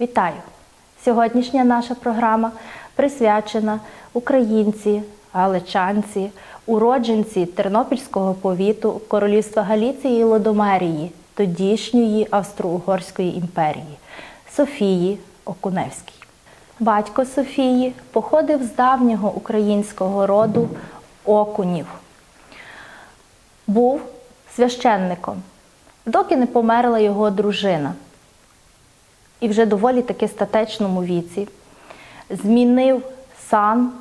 Вітаю! Сьогоднішня наша програма присвячена українці, галичанці, уродженці Тернопільського повіту Королівства Галіції і Лодомерії, тодішньої Австро-Угорської імперії Софії Окуневській. Батько Софії походив з давнього українського роду окунів. Був священником, доки не померла його дружина і вже доволі таки статечному віці змінив сан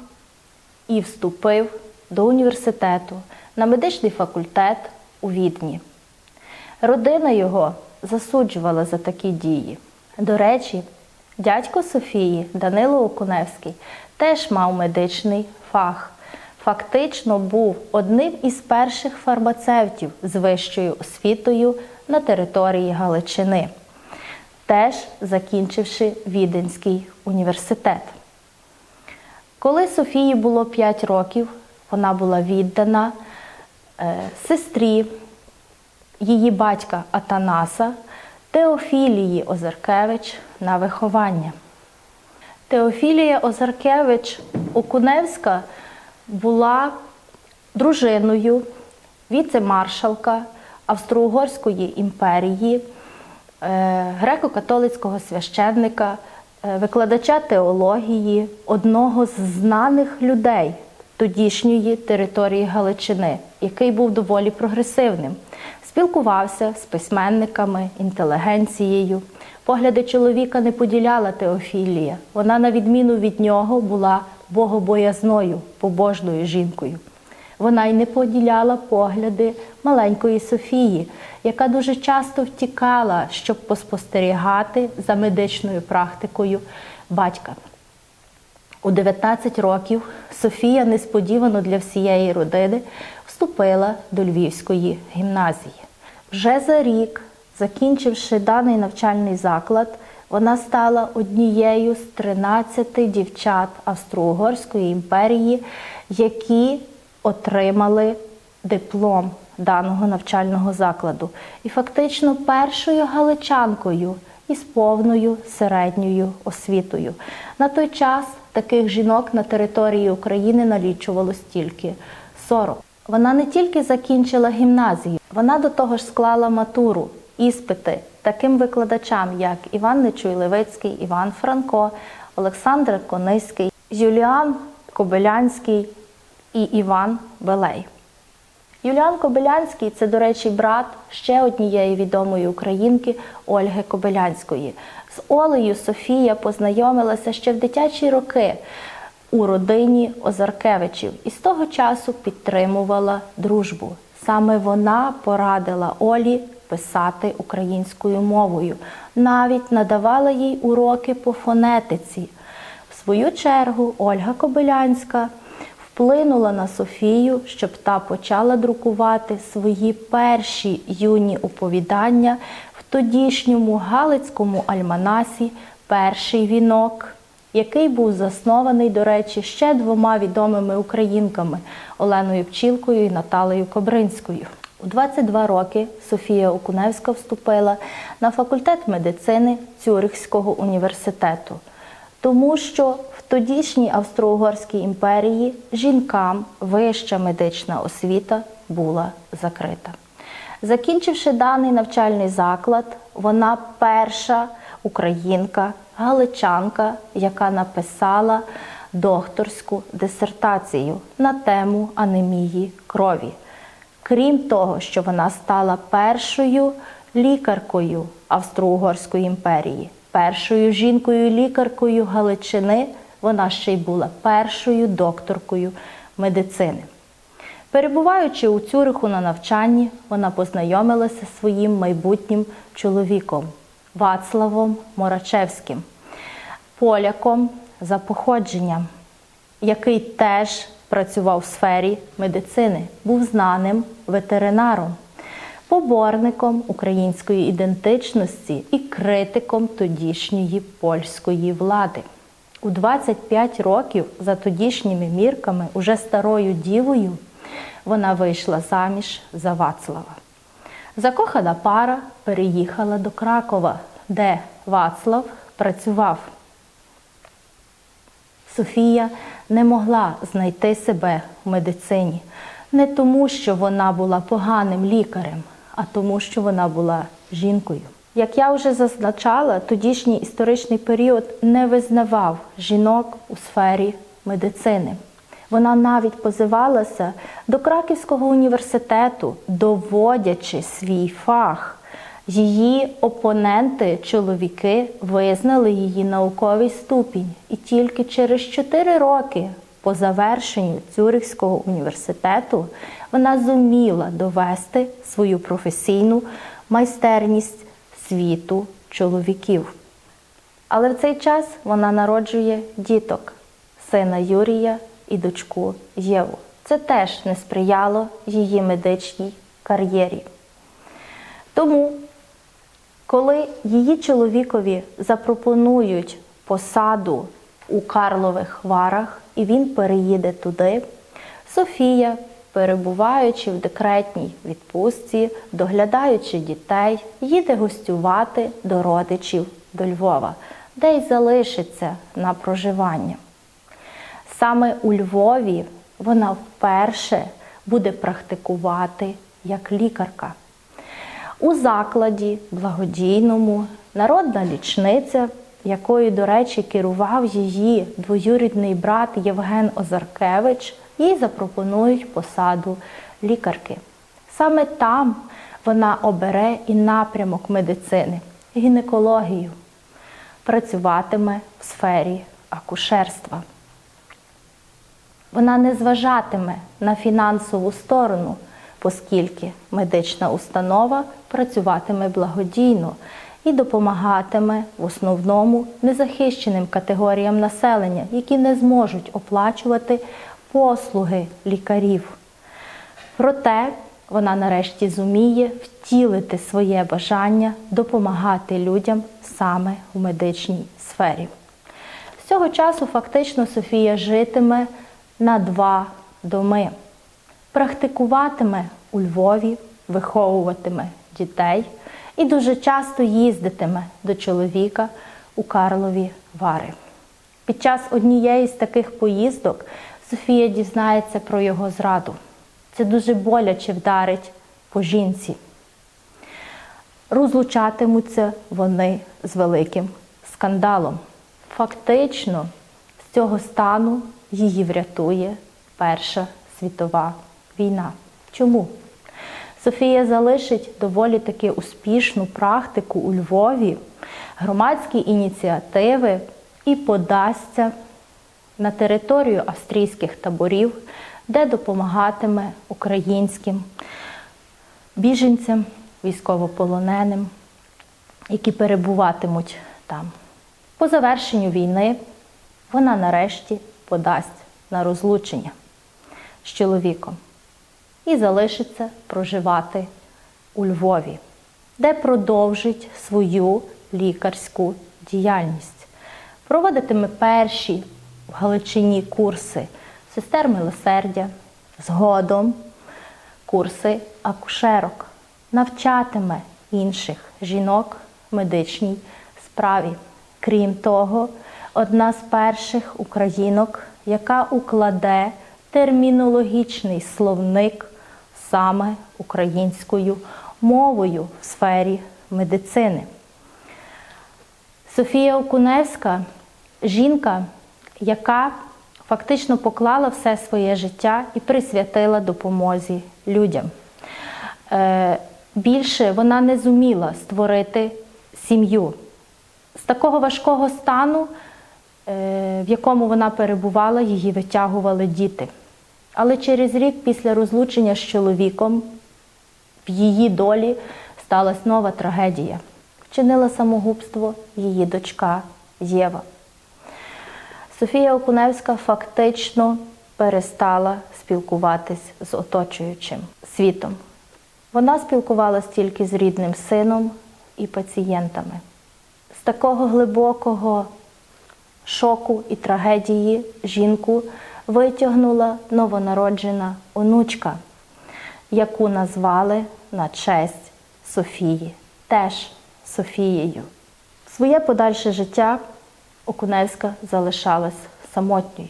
і вступив до університету на медичний факультет у Відні. Родина його засуджувала за такі дії. До речі, дядько Софії Данило Окуневський теж мав медичний фах. Фактично був одним із перших фармацевтів з вищою освітою на території Галичини теж закінчивши Віденський університет. Коли Софії було 5 років, вона була віддана е, сестрі її батька Атанаса Теофілії Озаркевич на виховання. Теофілія Озаркевич Окуневська була дружиною віце-маршалка Австро-Угорської імперії греко-католицького священника, е, викладача теології, одного з знаних людей тодішньої території Галичини, який був доволі прогресивним. Спілкувався з письменниками, інтелігенцією. Погляди чоловіка не поділяла Теофілія. Вона, на відміну від нього, була богобоязною, побожною жінкою. Вона й не поділяла погляди маленької Софії, яка дуже часто втікала, щоб поспостерігати за медичною практикою батька. У 19 років Софія несподівано для всієї родини вступила до Львівської гімназії. Вже за рік, закінчивши даний навчальний заклад, вона стала однією з 13 дівчат Австро-Угорської імперії, які отримали диплом даного навчального закладу. І фактично першою галичанкою із повною середньою освітою. На той час таких жінок на території України налічувалось тільки 40. Вона не тільки закінчила гімназію, вона до того ж склала матуру, іспити таким викладачам, як Іван Нечуй-Левицький, Іван Франко, Олександр Кониський, Юліан Кобилянський і Іван Белей. Юліан Кобилянський це, до речі, брат ще однієї відомої українки Ольги Кобилянської. З Олею Софія познайомилася ще в дитячі роки у родині Озаркевичів і з того часу підтримувала дружбу. Саме вона порадила Олі писати українською мовою, навіть надавала їй уроки по фонетиці. В свою чергу Ольга Кобилянська вплинула на Софію, щоб та почала друкувати свої перші юні оповідання в тодішньому Галицькому альманасі Перший вінок, який був заснований, до речі, ще двома відомими українками Оленою Пчілкою і Наталею Кобринською. У 22 роки Софія Окуневська вступила на факультет медицини Цюрихського університету, тому що в тодішній Австро-Угорській імперії жінкам вища медична освіта була закрита. Закінчивши даний навчальний заклад, вона перша українка, галичанка, яка написала докторську дисертацію на тему анемії крові. Крім того, що вона стала першою лікаркою Австро-Угорської імперії, першою жінкою-лікаркою Галичини, вона ще й була першою докторкою медицини. Перебуваючи у Цюриху на навчанні, вона познайомилася зі своїм майбутнім чоловіком Вацлавом Морачевським, поляком за походженням, який теж працював в сфері медицини, був знаним ветеринаром, поборником української ідентичності і критиком тодішньої польської влади. У 25 років за тодішніми мірками, уже старою дівою, вона вийшла заміж за Вацлава. Закохана пара переїхала до Кракова, де Вацлав працював. Софія не могла знайти себе в медицині не тому, що вона була поганим лікарем, а тому, що вона була жінкою. Як я вже зазначала, тодішній історичний період не визнавав жінок у сфері медицини. Вона навіть позивалася до Краківського університету, доводячи свій фах. Її опоненти, чоловіки, визнали її науковий ступінь, і тільки через 4 роки по завершенню Цюрихського університету вона зуміла довести свою професійну майстерність світу чоловіків. Але в цей час вона народжує діток, сина Юрія і дочку Єву. Це теж не сприяло її медичній кар'єрі. Тому, коли її чоловікові запропонують посаду у Карлових Варах, і він переїде туди, Софія, перебуваючи в декретній відпустці, доглядаючи дітей, їде гостювати до родичів до Львова, де й залишиться на проживання. Саме у Львові вона вперше буде практикувати як лікарка. У закладі благодійному народна лічниця, якою, до речі, керував її двоюрідний брат Євген Озаркевич, їй запропонують посаду лікарки. Саме там вона обере і напрямок медицини, гінекологію, працюватиме в сфері акушерства. Вона не зважатиме на фінансову сторону, оскільки медична установа працюватиме благодійно і допомагатиме в основному незахищеним категоріям населення, які не зможуть оплачувати послуги лікарів. Проте вона нарешті зуміє втілити своє бажання допомагати людям саме у медичній сфері. З цього часу фактично Софія житиме на два доми. Практикуватиме у Львові, виховуватиме дітей і дуже часто їздитиме до чоловіка у Карлові Вари. Під час однієї з таких поїздок Софія дізнається про його зраду. Це дуже боляче вдарить по жінці. Розлучатимуться вони з великим скандалом. Фактично, з цього стану її врятує Перша світова війна. Чому? Софія залишить доволі таки успішну практику у Львові, громадські ініціативи і подасться на територію австрійських таборів, де допомагатиме українським біженцям, військовополоненим, які перебуватимуть там. По завершенню війни вона нарешті подасть на розлучення з чоловіком і залишиться проживати у Львові, де продовжить свою лікарську діяльність. Проводитиме перші в Галичині курси сестер милосердя, згодом курси акушерок, навчатиме інших жінок медичній справі. Крім того, одна з перших українок, яка укладе термінологічний словник саме українською мовою в сфері медицини. Софія Окуневська жінка, яка фактично поклала все своє життя і присвятила допомозі людям. Е, Більше вона не зуміла створити сім'ю. З такого важкого стану, е, в якому вона перебувала, її витягували діти. Але через рік після розлучення з чоловіком в її долі сталася нова трагедія. Вчинила самогубство її дочка Єва. Софія Окуневська фактично перестала спілкуватись з оточуючим світом. Вона спілкувалася тільки з рідним сином і пацієнтами. З такого глибокого шоку і трагедії жінку витягнула новонароджена онучка, яку назвали на честь Софії, теж Софією. Своє подальше життя Окуневська залишалась самотньою.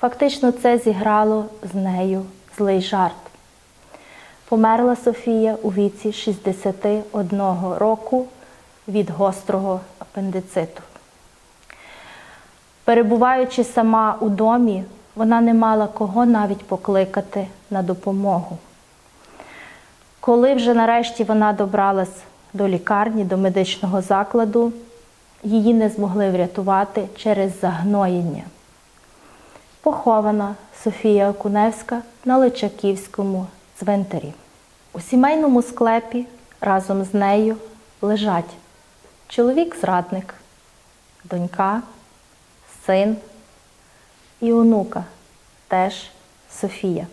Фактично, це зіграло з нею злий жарт. Померла Софія у віці 61 року від гострого апендициту. Перебуваючи сама у домі, вона не мала кого навіть покликати на допомогу. Коли вже нарешті вона добралась до лікарні, до медичного закладу, її не змогли врятувати через загноєння. Похована Софія Окуневська на Личаківському цвинтарі. У сімейному склепі разом з нею лежать чоловік-зрадник, донька, син і онука, теж Софія.